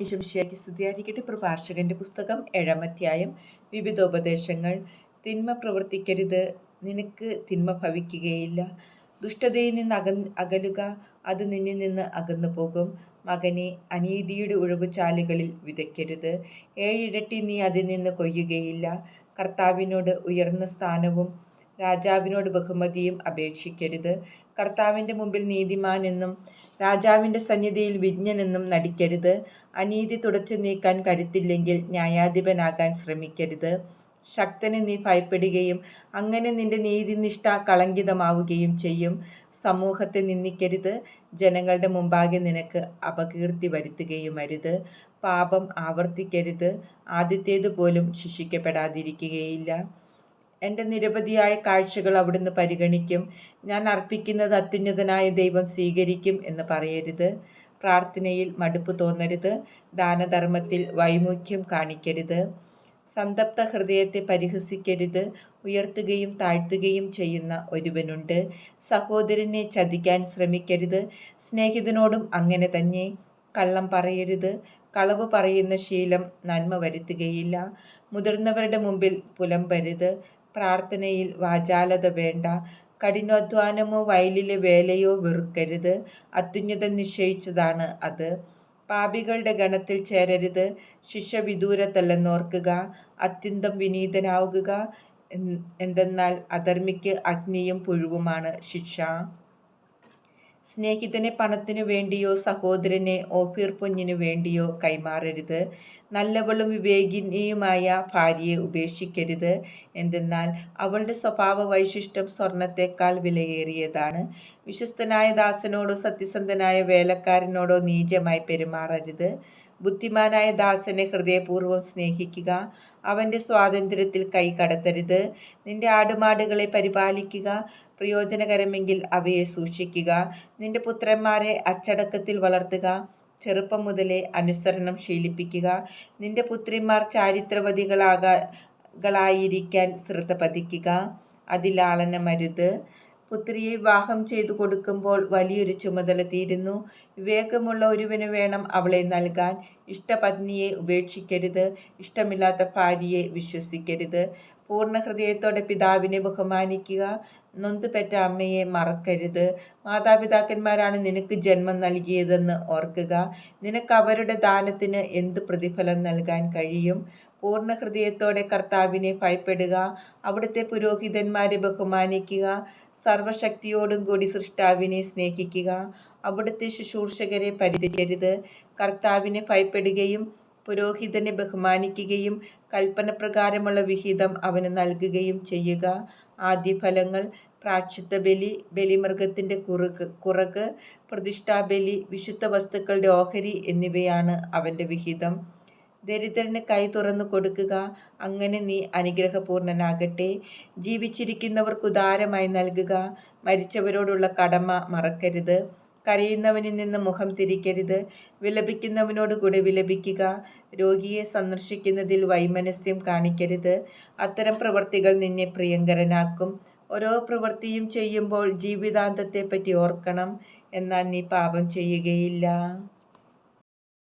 ഈശംശിയാക്കി സ്തുതിയായിരിക്കട്ടെ. പ്രഭാഷകന്റെ പുസ്തകം ഏഴാമധ്യായം വിവിധോപദേശങ്ങൾ. തിന്മ പ്രവർത്തിക്കരുത്. നിനക്ക് തിന്മ ഭവിക്കുകയില്ല. ദുഷ്ടതയിൽ നിന്ന് അക അകലുക. അത് നിന്നിൽ നിന്ന് അകന്നു പോകും. മകനെ അനീതിയുടെ ഉഴവുചാലുകളിൽ വിതയ്ക്കരുത്. ഏഴിരട്ടി നീ അതിൽ നിന്ന് കൊയ്യുകയില്ല. കർത്താവിനോട് ഉയർന്ന സ്ഥാനവും രാജാവിനോട് ബഹുമതിയും അപേക്ഷിക്കരുത്. കർത്താവിന്റെ മുമ്പിൽ നീതിമാൻ എന്നും രാജാവിന്റെ സന്നിധിയിൽ വിജ്ഞനെന്നും നടിക്കരുത്. അനീതി തുടച്ചു നീക്കാൻ കരുത്തില്ലെങ്കിൽ ന്യായാധിപനാകാൻ ശ്രമിക്കരുത്. ശക്തനെ നീ ഭയപ്പെടുകയും അങ്ങനെ നിന്റെ നീതിനിഷ്ഠ കളങ്കിതമാവുകയും ചെയ്യും. സമൂഹത്തെ നിന്ദിക്കരുത്. ജനങ്ങളുടെ മുമ്പാകെ നിനക്ക് അപകീർത്തി വരുത്തുകയും അരുത് പാപം ആവർത്തിക്കരുത്. ആദ്യത്തേതുപോലും ശിക്ഷിക്കപ്പെടാതിരിക്കുകയില്ല. എന്റെ നിരവധിയായ കാഴ്ചകൾ അവിടുന്ന് പരിഗണിക്കും. ഞാൻ അർപ്പിക്കുന്നത് അത്യുന്നതനായ ദൈവം സ്വീകരിക്കും എന്ന് പറയരുത്. പ്രാർത്ഥനയിൽ മടുപ്പ് തോന്നരുത്. ദാനധർമ്മത്തിൽ വൈമുഖ്യം കാണിക്കരുത്. സന്തപ്ത ഹൃദയത്തെ പരിഹസിക്കരുത്. ഉയർത്തുകയും താഴ്ത്തുകയും ചെയ്യുന്ന ഒരുവനുണ്ട്. സഹോദരനെ ചതിക്കാൻ ശ്രമിക്കരുത്. സ്നേഹിതനോടും അങ്ങനെ തന്നെ കള്ളം പറയരുത്. കളവ് പറയുന്ന ശീലം നന്മ വരുത്തുകയില്ല. മുതിർന്നവരുടെ മുമ്പിൽ പുലമ്പരുത്. പ്രാർത്ഥനയിൽ വാചാലത വേണ്ട. കഠിനാധ്വാനമോ വയലിലെ വേലയോ വെറുക്കരുത്. അത്യുന്നത നിശ്ചയിച്ചതാണ് അത്. പാപികളുടെ ഗണത്തിൽ ചേരരുത്. ശിക്ഷ വിദൂരത്തല്ലെന്നോർക്കുക അത്യന്തം വിനീതനാവുക എന്തെന്നാൽ അധർമ്മിക്ക് അഗ്നിയും പുഴുവുമാണ് ശിക്ഷ. സ്നേഹിതനെ പണത്തിനു വേണ്ടിയോ സഹോദരനെ ഓഫീർ പൊന്നിനു വേണ്ടിയോ കൈമാറരുത്. നല്ലവളും വിവേകിനിയുമായ ഭാര്യയെ ഉപേക്ഷിക്കരുത്. എന്തെന്നാൽ അവളുടെ സ്വഭാവ വൈശിഷ്ട്യം സ്വർണത്തെക്കാൾ വിലയേറിയതാണ്. വിശ്വസ്തനായ ദാസനോടോ സത്യസന്ധനായ വേലക്കാരനോടോ നീചമായി പെരുമാറരുത്. ബുദ്ധിമാനായ ദാസനെ ഹൃദയപൂർവം സ്നേഹിക്കുക. അവന്റെ സ്വാതന്ത്ര്യത്തിൽ കൈ കടത്തരുത്. നിന്റെ ആടുമാടുകളെ പരിപാലിക്കുക. പ്രയോജനകരമെങ്കിൽ അവയെ സൂക്ഷിക്കുക. നിന്റെ പുത്രന്മാരെ അച്ചടക്കത്തിൽ വളർത്തുക. ചെറുപ്പം മുതലേ അനുസരണം ശീലിപ്പിക്കുക. നിന്റെ പുത്രിമാർ ചാരിത്രവതികളാകാ ശ്രദ്ധ പതിക്കുക. അതിലാളനമരുത് പുത്രിയെ വിവാഹം ചെയ്തു കൊടുക്കുമ്പോൾ വലിയൊരു ചുമതല തീരുന്നു. വിവേകമുള്ള ഒരുവന് വേണം അവളെ നൽകാൻ. ഇഷ്ടപത്നിയെ ഉപേക്ഷിക്കരുത്. ഇഷ്ടമില്ലാത്ത ഭാര്യയെ വിശ്വസിക്കരുത്. പൂർണ ഹൃദയത്തോടെ പിതാവിനെ ബഹുമാനിക്കുക. നൊന്തുപെറ്റ അമ്മയെ മറക്കരുത്. മാതാപിതാക്കന്മാരാണ് നിനക്ക് ജന്മം നൽകിയതെന്ന് ഓർക്കുക. നിനക്ക് അവരുടെ ദാനത്തിന് എന്ത് പ്രതിഫലം നൽകാൻ കഴിയും? പൂർണ ഹൃദയത്തോടെ കർത്താവിനെ ഭയപ്പെടുക അവിടുത്തെ പുരോഹിതന്മാരെ ബഹുമാനിക്കുക സർവശക്തിയോടും കൂടി സൃഷ്ടാവിനെ സ്നേഹിക്കുക. അവിടുത്തെ ശുശ്രൂഷകരെ പരിധിക്കരുത് കർത്താവിനെ ഭയപ്പെടുകയും പുരോഹിതനെ ബഹുമാനിക്കുകയും കൽപ്പനപ്രകാരമുള്ള വിഹിതം അവന് നൽകുകയും ചെയ്യുക. ആദ്യഫലങ്ങൾ പ്രാക്ഷിത്വ ബലി ബലിമൃഗത്തിന്റെ കുറുക്ക് കുറക്ക് പ്രതിഷ്ഠാബലി വിശുദ്ധ വസ്തുക്കളുടെ ഓഹരി എന്നിവയാണ് അവന്റെ വിഹിതം. ദരിദ്രന് കൈ തുറന്നു കൊടുക്കുക. അങ്ങനെ നീ അനുഗ്രഹപൂർണനാകട്ടെ. ജീവിച്ചിരിക്കുന്നവർക്ക് ഉദാരമായി നൽകുക. മരിച്ചവരോടുള്ള കടമ മറക്കരുത്. കരയുന്നവനിൽ നിന്ന് മുഖം തിരിക്കരുത്. വിലപിക്കുന്നവനോട് കൂടെ വിലപിക്കുക. രോഗിയെ സന്ദർശിക്കുന്നതിൽ വൈമനസ്യം കാണിക്കരുത്. അത്തരം പ്രവൃത്തികൾ നിന്നെ പ്രിയങ്കരനാക്കും. ഓരോ പ്രവൃത്തിയും ചെയ്യുമ്പോൾ ജീവിതാന്തത്തെപ്പറ്റി ഓർക്കണം. എന്നാൽ നീ പാപം ചെയ്യുകയില്ല.